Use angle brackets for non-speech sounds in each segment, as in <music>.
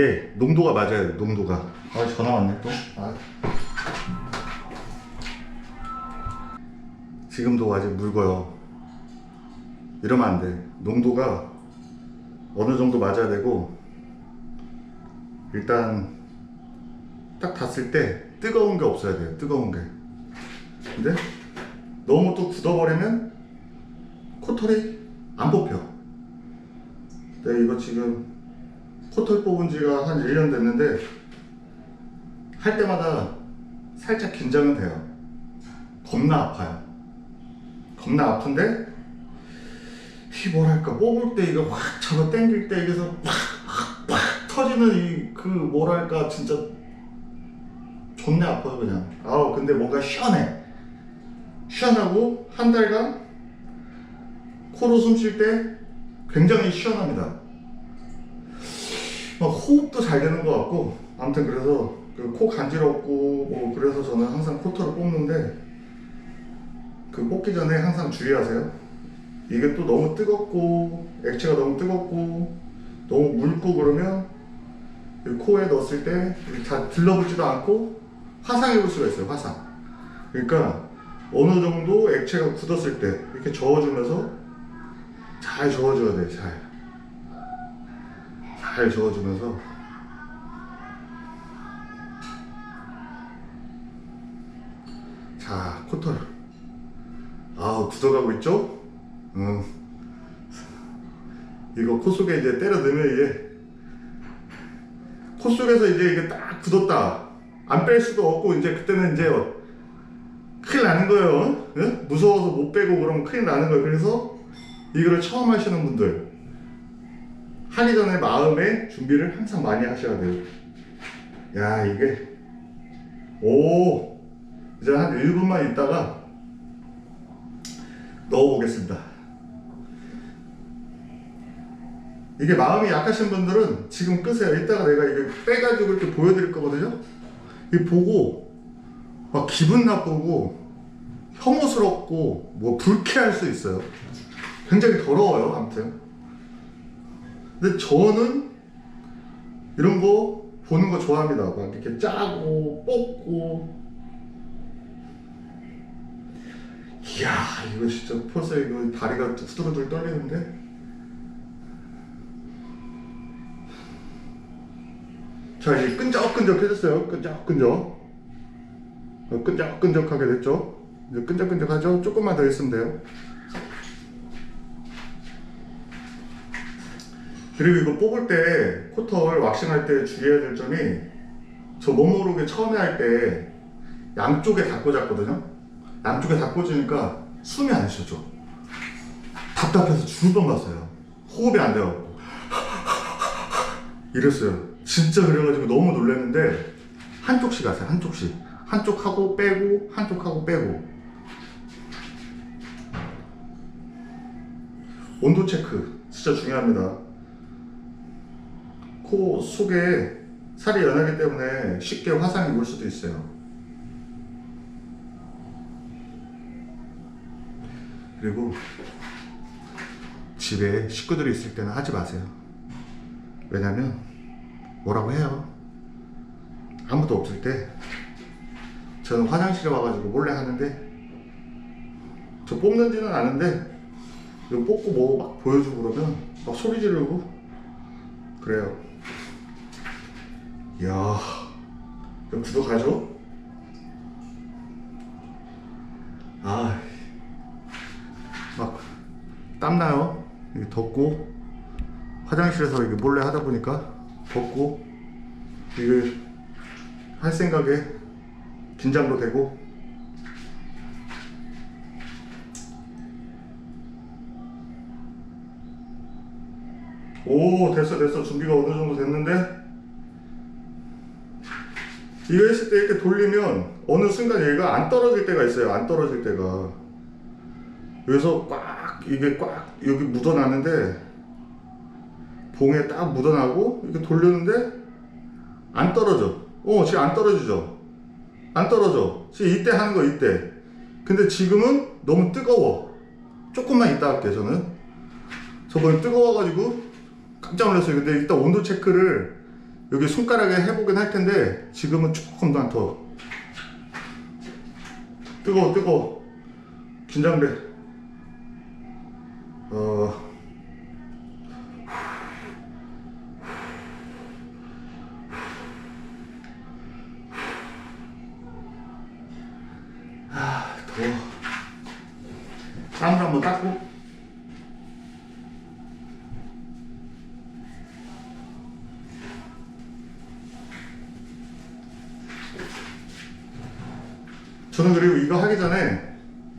네, 농도가 맞아요. 농도가. 아 전화 왔네 또. 아. 지금도 아직 묽어요. 이러면 안 돼. 농도가 어느 정도 맞아야 되고 일단 딱 닿았을 때 뜨거운 게 없어야 돼요. 뜨거운 게. 근데 너무 또 굳어버리면 코털이 안 뽑혀. 네, 이거 지금 코털 뽑은 지가 한 1년 됐는데 할 때마다 살짝 긴장은 돼요. 겁나 아파요. 겁나 아픈데 이 뭐랄까 뽑을 때 이거 확 잡아 당길 때 여기서 확확확 터지는 이 그 뭐랄까 진짜 존나 아파요 그냥. 아우 근데 뭔가 시원해. 시원하고 한 달간 코로 숨 쉴 때 굉장히 시원합니다. 막 호흡도 잘 되는 것 같고 아무튼 그래서 그 코 간지럽고 뭐 그래서 저는 항상 코털을 뽑는데 그 뽑기 전에 항상 주의하세요. 이게 또 너무 뜨겁고 액체가 너무 뜨겁고 너무 묽고 그러면 이 코에 넣었을 때 다 들러붙지도 않고 화상이 올 수가 있어요. 화상. 그러니까 어느 정도 액체가 굳었을 때 이렇게 저어주면서 잘 저어줘야 돼. 잘. 잘 저어주면서 자 코털. 아우 굳어가고 있죠? 응. 이거 코 속에 이제 때려 넣으면 이게 코 속에서 이제 이게 딱 굳었다. 안 뺄 수도 없고 이제 그때는 이제 어, 큰일 나는 거예요. 응? 무서워서 못 빼고 그러면 큰일 나는 거예요. 그래서 이거를 처음 하시는 분들 하기 전에 마음의 준비를 항상 많이 하셔야 돼요. 야, 이게, 오, 이제 한 1분만 있다가 넣어보겠습니다. 이게 마음이 약하신 분들은 지금 끄세요. 이따가 내가 이거 빼가지고 이렇게 보여드릴 거거든요. 이 보고, 막 기분 나쁘고, 혐오스럽고, 뭐 불쾌할 수 있어요. 굉장히 더러워요, 아무튼. 근데 저는 이런 거 보는 거 좋아합니다. 막 이렇게 짜고 뽑고. 이야 이거 진짜 벌써 이거 다리가 후들후들 떨리는데. 자 이제 끈적끈적해졌어요. 끈적끈적. 어, 끈적끈적하게 됐죠. 이제 끈적끈적하죠. 조금만 더 있으면 돼요. 그리고 이거 뽑을 때 코털 왁싱할 때 주의해야 될 점이 저 못 모르게 처음에 할 때 양쪽에 다 꽂았거든요. 양쪽에 다 꽂으니까 숨이 안 쉬어져. 답답해서 죽을 뻔 봤어요. 호흡이 안 돼갖고 <laughs> 이랬어요. 진짜 그래가지고 너무 놀랐는데 한쪽씩 하세요. 한쪽씩 한쪽 하고 빼고 한쪽 하고 빼고 온도 체크 진짜 중요합니다. 코 속에 살이 연하기 때문에 쉽게 화상이 올 수도 있어요. 그리고 집에 식구들이 있을 때는 하지 마세요. 왜냐면 뭐라고 해요. 아무도 없을 때 저는 화장실에 와가지고 몰래 하는데 저 뽑는지는 아는데 이거 뽑고 뭐 막 보여주고 그러면 막 소리 지르고 그래요. 이야, 그럼 구독하죠? 아, 막 땀나요. 이게 덥고 화장실에서 이게 몰래 하다 보니까 덥고 이게 할 생각에 긴장도 되고 오 됐어 됐어 준비가 어느 정도 됐는데 이거 했을 때 이렇게 돌리면 어느 순간 얘가 안 떨어질 때가 있어요. 안 떨어질 때가. 여기서 꽉 이게 꽉 여기 묻어나는데 봉에 딱 묻어나고 이렇게 돌렸는데 안 떨어져. 어 지금 안 떨어지죠? 안 떨어져. 지금 이때 하는 거 이때. 근데 지금은 너무 뜨거워. 조금만 이따 할게 저는. 저번에 뜨거워가지고 깜짝 놀랐어요. 근데 일단 온도 체크를 여기 손가락에 해보긴 할 텐데 지금은 조금만 더. 뜨거워 뜨거워. 긴장돼. 어 아, 더워. 땀을 한번 닦고. 저는 그리고 이거 하기 전에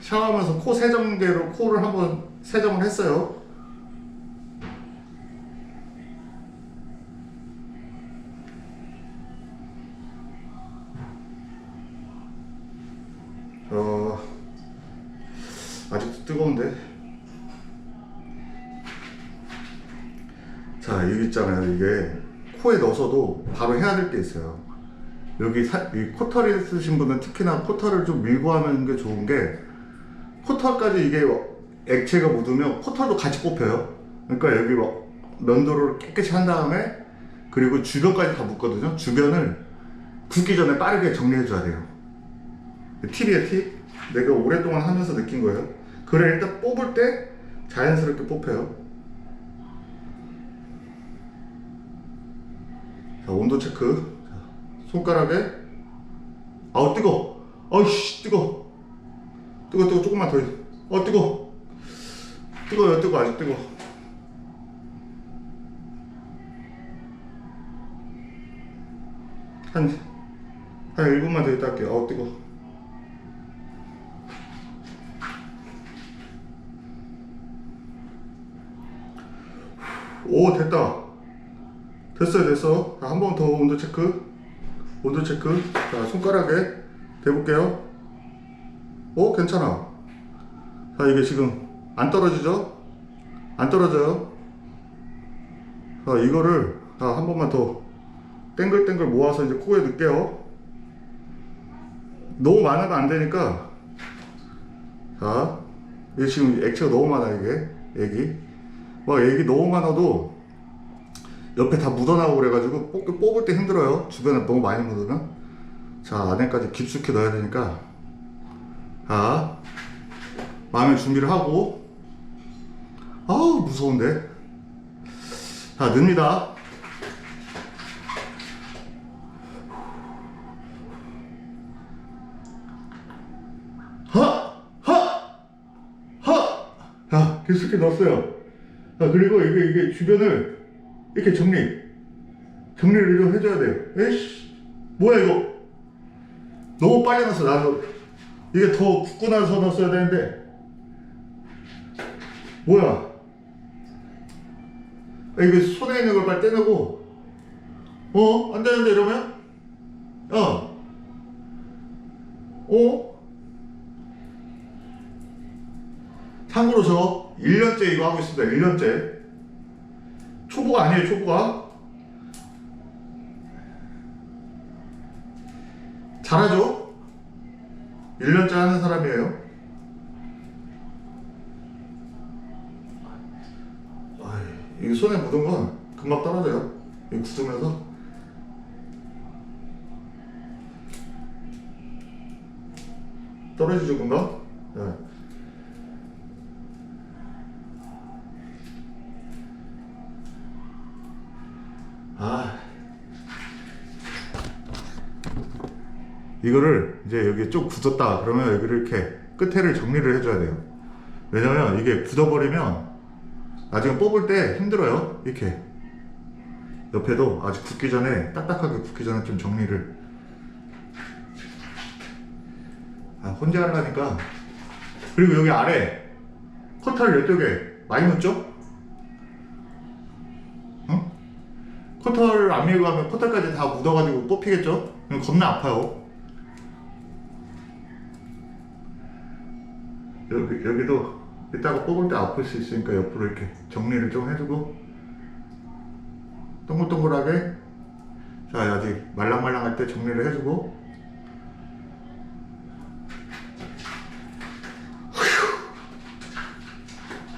샤워하면서 코 세정기로 코를 한번 세정을 했어요. 어, 아직도 뜨거운데. 자, 여기 있잖아요. 이게 코에 넣어서도 바로 해야 될 게 있어요. 여기 사, 이 코털이 쓰신 분은 특히나 코털을 좀 밀고 하는 게 좋은 게 코털까지 이게 액체가 묻으면 코털도 같이 뽑혀요. 그러니까 여기 막 면도를 깨끗이 한 다음에 그리고 주변까지 다 묻거든요. 주변을 붓기 전에 빠르게 정리해 줘야 돼요. 팁이에요 팁? 내가 오랫동안 하면서 느낀 거예요. 그래 일단 뽑을 때 자연스럽게 뽑혀요. 자 온도 체크. 자, 손가락에. 아우 뜨거. 아우씨 뜨거. 뜨거 뜨거. 조금만 더 어 뜨거 뜨거요 뜨거 아직 뜨거 한한 1분만 더 있다 할게요. 아우 뜨거 오 됐다. 됐어요 됐어. 한 번 더 온도 체크. 온도 체크. 자 손가락에 대볼게요. 오 괜찮아. 자 이게 지금 안 떨어지죠? 안 떨어져요? 자 이거를 자, 한 번만 더 땡글땡글 모아서 이제 코에 넣을게요. 너무 많으면 안 되니까 자 이게 지금 액체가 너무 많아 이게. 애기. 막 애기 너무 많아도 옆에 다 묻어나고 그래가지고 뽑, 뽑을 때 힘들어요. 주변에 너무 많이 묻으면. 자 안에까지 깊숙이 넣어야 되니까. 자 마음의 준비를 하고 아우 무서운데? 자 넣습니다. 하하하! 자 깊숙이 넣었어요. 자 그리고 이게 이게 주변을 이렇게 정리. 정리를 좀 해줘야 돼요. 에이씨 뭐야 이거? 너무 빨리 넣었어 나도. 이게 더 굳고 나서 넣었어야 되는데. 뭐야? 아, 이거 손에 있는 걸 빨리 떼내고 어? 안 되는데 이러면? 어? 어? 참고로 저 1년째 이거 하고 있습니다 1년째 초보가 아니에요 초보가 잘하죠? 1년째 하는 사람이에요 아 이, 이게 손에 묻은 건 금방 떨어져요. 이 굳으면서. 떨어지죠 금방? 네. 아. 이거를 이제 여기 좀 굳었다. 그러면 여기를 이렇게 끝에를 정리를 해줘야 돼요. 왜냐면 이게 굳어버리면 나중에 뽑을 때 힘들어요 이렇게 옆에도 아직 굳기 전에 딱딱하게 굳기 전에 좀 정리를 아 혼자 하려니까 그리고 여기 아래 커터를 이쪽에 많이 묻죠? 응? 커터를 안 밀고 하면 커터까지 다 묻어가지고 뽑히겠죠? 그럼 겁나 아파요. 여기, 여기도 이따가 뽑을 때 아플 수 있으니까 옆으로 이렇게 정리를 좀 해주고 동글동글하게 자 아직 말랑말랑할 때 정리를 해주고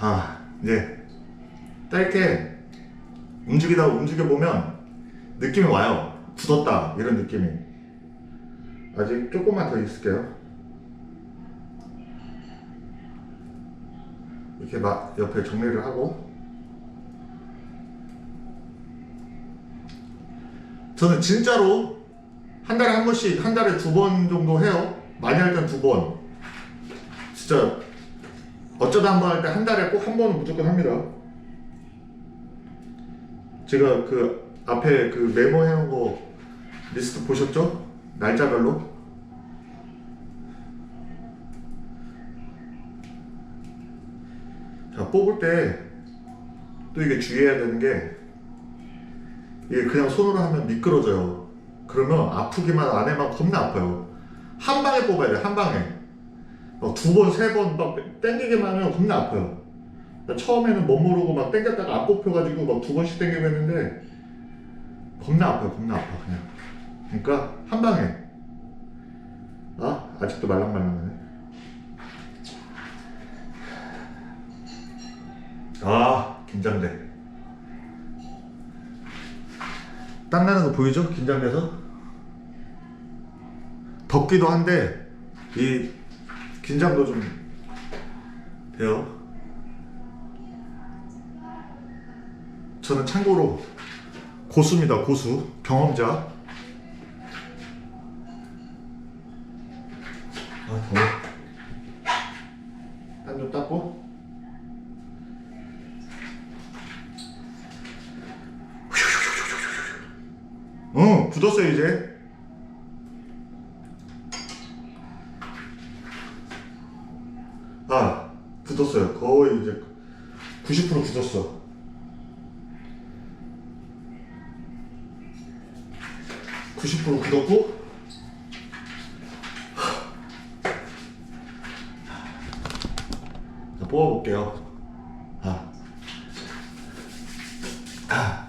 아 이제 짧게 움직이다 움직여 보면 느낌이 와요. 굳었다 이런 느낌이. 아직 조금만 더 있을게요. 이렇게 막 옆에 정리를 하고 저는 진짜로 한 달에 한 번씩 한 달에 두 번 정도 해요. 많이 할 땐 두 번. 진짜 어쩌다 한 번 할 때 한 달에 꼭 한 번은 무조건 합니다. 제가 그 앞에 그 메모해 놓은 거 리스트 보셨죠? 날짜별로? 자, 뽑을 때 또 이게 주의해야 되는 게 이게 그냥 손으로 하면 미끄러져요. 그러면 아프기만 안에만 겁나 아파요. 한 방에 뽑아야 돼, 한 방에. 두 번, 세 번 막 땡기기만 하면 겁나 아파요. 나 처음에는 못 모르고 막 땡겼다가 안 뽑혀가지고 막 두 번씩 땡기고 했는데 겁나 아파요, 겁나 아파, 그냥. 그러니까 한 방에. 아, 아직도 말랑말랑하네. 아, 긴장돼. 땀 나는 거 보이죠? 긴장돼서? 덥기도 한데, 이 긴장도 좀 돼요. 저는 참고로 고수입니다, 고수. 경험자. 아, 더워. 땀 좀 닦고. 응, 굳었어요, 이제. 아, 굳었어요. 거의 이제 90% 굳었어. (90% 굳었고) 자, 뽑아볼게요. 아. 아.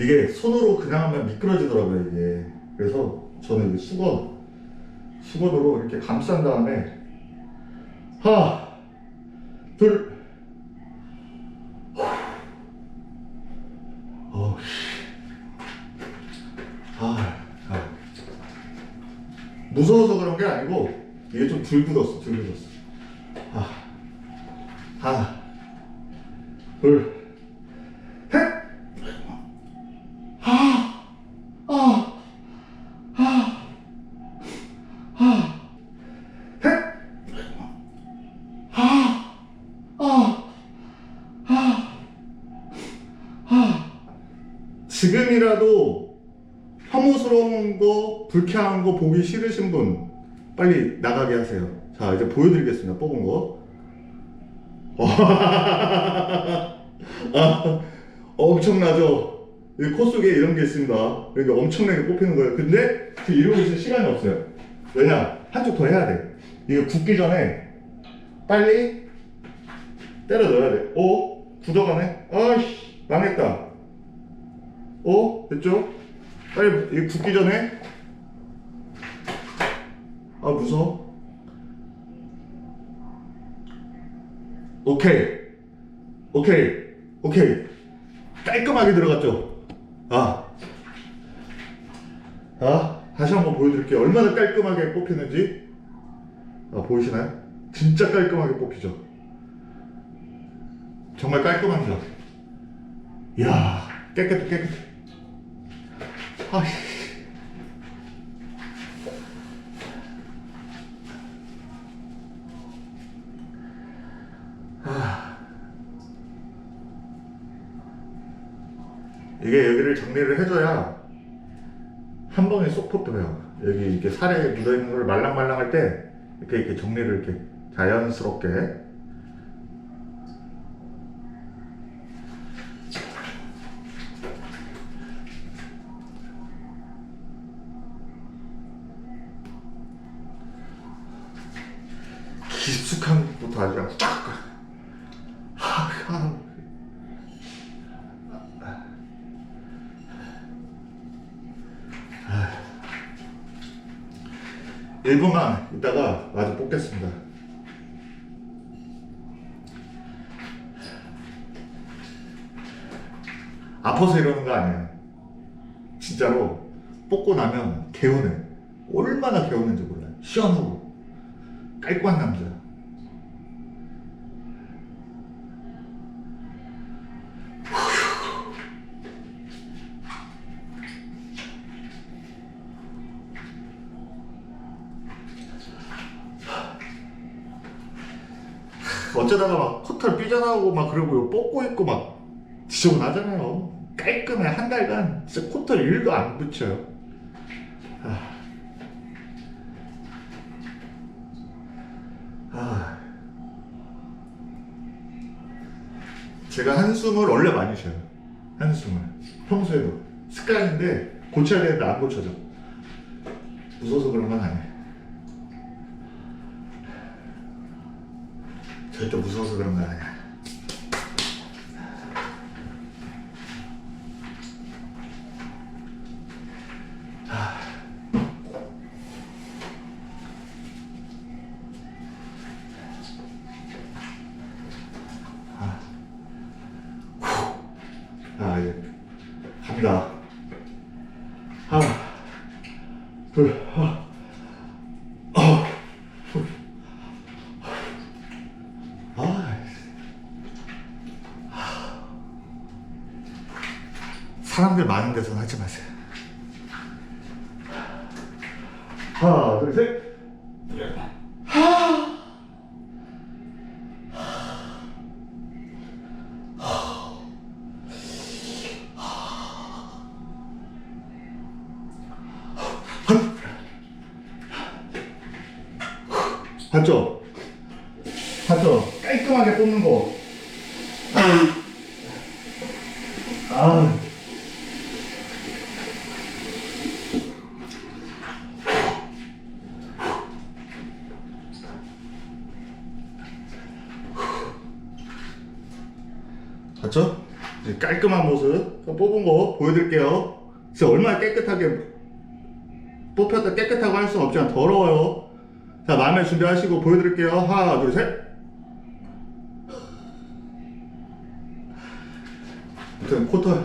이게 손으로 그냥 하면 미끄러지더라고요, 이게. 그래서 저는 이 수건, 수건으로 이렇게 감싼 다음에, 하나, 둘, 씨. 아, 아. 무서워서 그런 게 아니고, 이게 좀덜 굳었어, 덜 굳었어. 아, 하나, 둘, 셋! 지금이라도 혐오스러운 거, 불쾌한 거 보기 싫으신 분 빨리 나가게 하세요. 자, 이제 보여드리겠습니다. 뽑은 거. <laughs> 아, 엄청나죠? 이코 속에 이런 게 있습니다. 그러니까 엄청나게 뽑히는 거예요. 근데 지금 이러고 있을 시간이 없어요. 왜냐? 한쪽 더 해야 돼. 이거 굳기 전에 빨리 때려 넣어야 돼. 오, 굳어가네. 아이씨, 망했다. 어? 됐죠? 빨리 이거 굳기 전에 아 무서워? 오케이. 오케이. 오케이. 깔끔하게 들어갔죠? 아, 아 다시 한번 보여드릴게요. 얼마나 깔끔하게 뽑히는지. 아 보이시나요? 진짜 깔끔하게 뽑히죠? 정말 깔끔합니다. 이야 깨끗해 깨끗해. 아, 아. 이게 여기를 정리를 해줘야 한 번에 쏙 뽑혀요. 여기 이렇게 살에 묻어 있는 걸 말랑말랑할 때 이렇게 이렇게 정리를 이렇게 자연스럽게 깊숙한 것부터 아주 그냥 쫙 하, 하. 1분만 있다가 마저 뽑겠습니다. 아파서 이러는 거 아니에요. 진짜로 뽑고 나면 개운해. 얼마나 개운한지 몰라요. 시원하고 깔끔한 남자. 어쩌다가 막 코털 삐져나오고 막 그러고 뽑고 있고 막 지저분하잖아요. 깔끔해 한 달간 진짜 코털 일도 안 붙여요. 아. 아. 제가 한숨을 원래 많이 쉬어요. 한숨을 평소에도 습관인데 고쳐야 되는데 안 고쳐져. 무서워서 그런 건 아니에요. 절대 무서워서 그런 거 아니야. 아, 이제 갑니다. 하나, 둘, 하나, 어, 둘. 아, 사람들 많은 데서는 하지 마세요. 하나, 둘, 셋. 봤죠? 봤죠? 깔끔하게 뽑는 거. 아. 봤죠? 이제 깔끔한 모습 뽑은 거 보여드릴게요. 진짜 얼마나 깨끗하게 뽑혔다 깨끗하고 할 수는 없지만 더러워요. 자, 마음에 준비하시고 보여드릴게요. 하나, 둘, 셋. 아무튼 코털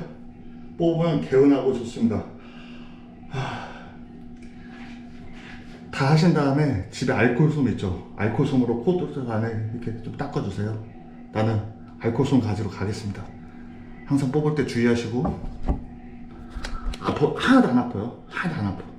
뽑으면 개운하고 좋습니다. 하... 다 하신 다음에 집에 알코올솜 있죠? 알코올솜으로 코털 안에 이렇게 좀 닦아주세요. 나는 알코올솜 가지러 가겠습니다. 항상 뽑을 때 주의하시고 아파 하나도 안 아파요. 하나도 안 아파.